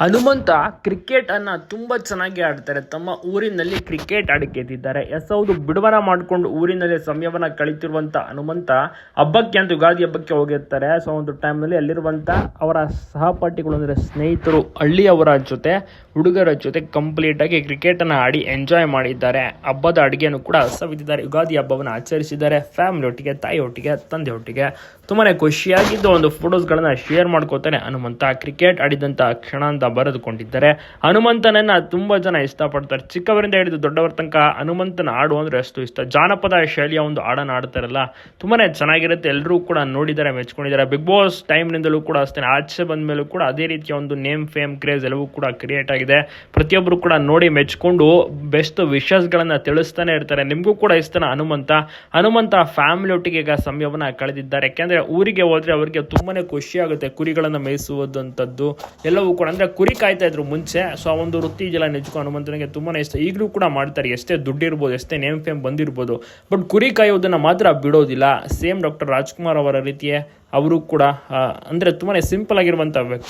Hanumantha cricket ಅನ್ನ ತುಂಬಾ ಚೆನ್ನಾಗಿ ಆಡ್ತಾರೆ. ತಮ್ಮ ಊರಿನಲ್ಲಿ ಕ್ರಿಕೆಟ್ ಆಡಿ ಗೆದ್ದಿದ್ದಾರೆ ಎಸ್ ಹೌದು ಬಿಡುವನ ಮಾಡಿಕೊಂಡು ಊರಿನಲ್ಲಿ ಸಮಯವನ್ನ ಕಳೀತಿರುವಂಥ ಹನುಮಂತ ಹಬ್ಬಕ್ಕೆ ಅಂತ ಯುಗಾದಿ ಹಬ್ಬಕ್ಕೆ ಹೋಗಿರ್ತಾರೆ. ಸೊ ಒಂದು ಟೈಮ್ನಲ್ಲಿ ಅಲ್ಲಿರುವಂತ ಅವರ ಸಹಪಾಠಿಗಳು ಅಂದ್ರೆ ಸ್ನೇಹಿತರು ಹಳ್ಳಿಯವರ ಜೊತೆ, ಹುಡುಗರ ಜೊತೆ ಕಂಪ್ಲೀಟ್ ಆಗಿ ಕ್ರಿಕೆಟ್ ಅನ್ನ ಆಡಿ ಎಂಜಾಯ್ ಮಾಡಿದ್ದಾರೆ. ಹಬ್ಬದ ಅಡುಗೆಯನ್ನು ಕೂಡ ಸವಿದಿದ್ದಾರೆ ಯುಗಾದಿ ಹಬ್ಬವನ್ನು ಆಚರಿಸಿದ್ದಾರೆ. ಫ್ಯಾಮಿಲಿ ಒಟ್ಟಿಗೆ, ತಾಯಿ ಒಟ್ಟಿಗೆ, ತಂದೆ ಒಟ್ಟಿಗೆ. ತುಂಬಾನೇ ಖುಷಿಯಾಗಿದ್ದು ಒಂದು ಫೋಟೋಸ್ಗಳನ್ನ ಶೇರ್ ಮಾಡ್ಕೋತಾರೆ ಹನುಮಂತ. ಕ್ರಿಕೆಟ್ ಆಡಿದಂತ ಕ್ಷಣ ಬರೆದುಕೊಂಡಿದ್ದಾರೆ. ಹನುಮಂತನನ್ನ ತುಂಬಾ ಜನ ಇಷ್ಟಪಡ್ತಾರೆ. ಚಿಕ್ಕವರಿಂದ ಹಿಡಿದು ದೊಡ್ಡವರ ತನಕ ಹನುಮಂತನ ಹಾಡು ಅಂದ್ರೆ ಅಷ್ಟು ಇಷ್ಟ. ಜಾನಪದ ಶೈಲಿಯ ಒಂದು ಹಾಡನ್ನು ಆಡ್ತಾರಲ್ಲ ತುಂಬಾನೇ ಚೆನ್ನಾಗಿರುತ್ತೆ. ಎಲ್ಲರೂ ಕೂಡ ನೋಡಿದ್ದಾರೆ, ಮೆಚ್ಕೊಂಡಿದ್ದಾರೆ. ಬಿಗ್ ಬಾಸ್ ಟೈಮ್ನಿಂದಲೂ ಕೂಡ ಅಷ್ಟೇ ಆಚೆ ಬಂದ ಮೇಲೂ ಕೂಡ ಅದೇ ರೀತಿಯ ಒಂದು ನೇಮ್ ಫೇಮ್ ಕ್ರೇಜ್ ಎಲ್ಲವೂ ಕೂಡ ಕ್ರಿಯೇಟ್ ಆಗಿದೆ. ಪ್ರತಿಯೊಬ್ಬರು ಕೂಡ ನೋಡಿ ಮೆಚ್ಕೊಂಡು ಬೆಸ್ಟ್ ವಿಷಸ್ಗಳನ್ನು ತಿಳಿಸ್ತಾನೆ ಇರ್ತಾರೆ. ನಿಮಗೂ ಕೂಡ ಇಷ್ಟನ ಹನುಮಂತ? ಹನುಮಂತ ಫ್ಯಾಮಿಲಿ ಒಟ್ಟಿಗೆ ಈಗ ಸಮಯವನ್ನ ಕಳೆದಿದ್ದಾರೆ. ಯಾಕೆಂದ್ರೆ ಊರಿಗೆ ಹೋದ್ರೆ ಅವರಿಗೆ ತುಂಬಾನೇ ಖುಷಿ ಆಗುತ್ತೆ ಕುರಿಗಳನ್ನ ಮೇಯಿಸುವುದಂಥದ್ದು ಎಲ್ಲವೂ ಕೂಡ. ಅಂದ್ರೆ ಕುರಿ ಕಾಯ್ತಾ ಇದ್ರು ಮುಂಚೆ ಸೊ ಆ ಒಂದು ವೃತ್ತಿ ಇದೆಲ್ಲ ನಿಜಕ್ಕೂ ಹನುಮಂತನಿಗೆ ತುಂಬಾ ಇಷ್ಟ. ಈಗಲೂ ಕೂಡ ಮಾಡ್ತಾರೆ, ಎಷ್ಟೇ ದುಡ್ಡಿರ್ಬೋದು, ಎಷ್ಟೇ ನೇಮ್ ಫೇಮ್ ಬಂದಿರ್ಬೋದು ಬಟ್ ಕುರಿ ಕಾಯೋದನ್ನ ಮಾತ್ರ ಬಿಡೋದಿಲ್ಲ. ಸೇಮ್ ಡಾಕ್ಟರ್ ರಾಜ್ಕುಮಾರ್ ಅವರ ರೀತಿಯೇ, ಅವರು ಕೂಡ ಅಂದ್ರೆ ತುಂಬಾನೇ ಸಿಂಪಲ್ ಆಗಿರುವಂತ ವ್ಯಕ್ತಿ